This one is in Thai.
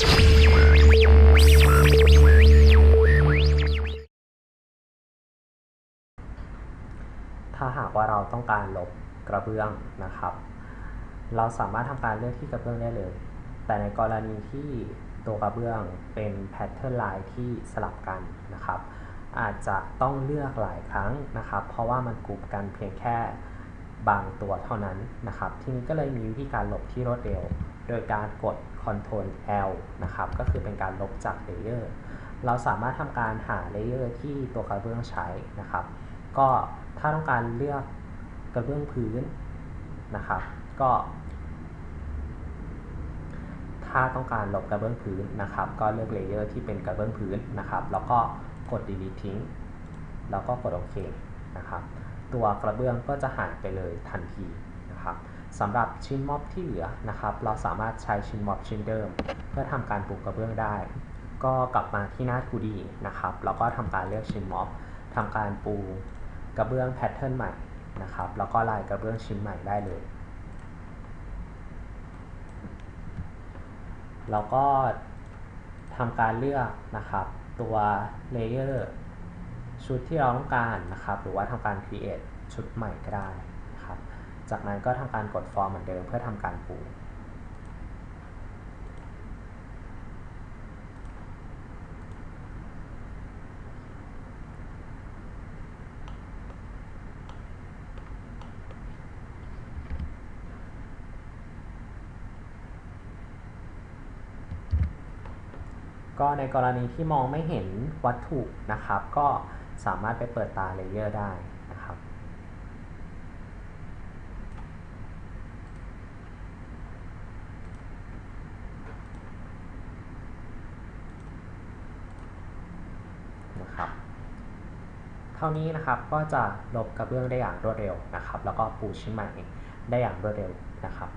ถ้าหากว่าเราต้องการลบกระเบื้องนะครับ เราสามารถทำการเลือกที่กระเบื้องได้เลย แต่ในกรณีที่ตัวกระเบื้องเป็นแพทเทิร์นไลายที่สลับกันนะครับ อาจจะต้องเลือกหลายครั้งนะครับ เพราะว่ามันกลุ่มกันเพียงแค่ บางตัวเท่านั้นนะครับ ทีนี้ก็เลยมีวิธีการลบที่รวดเร็ว โดยการกด Ctrl L นะครับ ก็คือเป็นการลบจากเลเยอร์ เราสามารถทำการหาเลเยอร์ที่ตัวกระเบื้องใช้นะครับ ก็ถ้าต้องการเลือกกระเบื้องพื้นนะครับ ก็ ถ้าต้องการลบกระเบื้องพื้นนะครับ ก็เลือกเลเยอร์ที่เป็นกระเบื้องพื้นนะครับ แล้วก็กด delete ทิ้ง แล้วก็กดโอเคนะครับ ตัวกระเบื้องก็จะหายไปเลยทันทีนะครับสำหรับชิ้นม็อบที่เหลือนะครับ เราสามารถใช้ชิ้นม็อบชิ้นเดิม เพื่อทำการปลูกกระเบื้องได้ ก็กลับมาที่หน้า 2D นะครับแล้วก็ทำการเลือกชิ้นม็อบทำการปูกระเบื้องแพทเทิร์นใหม่นะครับแล้วก็ลายกระเบื้องชิ้นใหม่ได้เลยแล้วก็ทำการเลือกนะครับตัวเลเยอร์ ชุดที่เราต้องการนะครับ หรือว่าทำการ create ชุดใหม่ก็ได้นะครับ จากนั้นก็ทำการกด form เหมือนเดิมเพื่อทำการปูก็ในกรณีที่มองไม่เห็นวัตถุนะครับ ก็ สามารถไปเปิดตาเลเยอร์ได้นะครับ นะครับ เท่านี้นะครับก็จะลบกระเบื้องได้อย่างรวดเร็วนะครับ แล้วก็ปูชิ้นใหม่ได้อย่างรวดเร็วนะครับ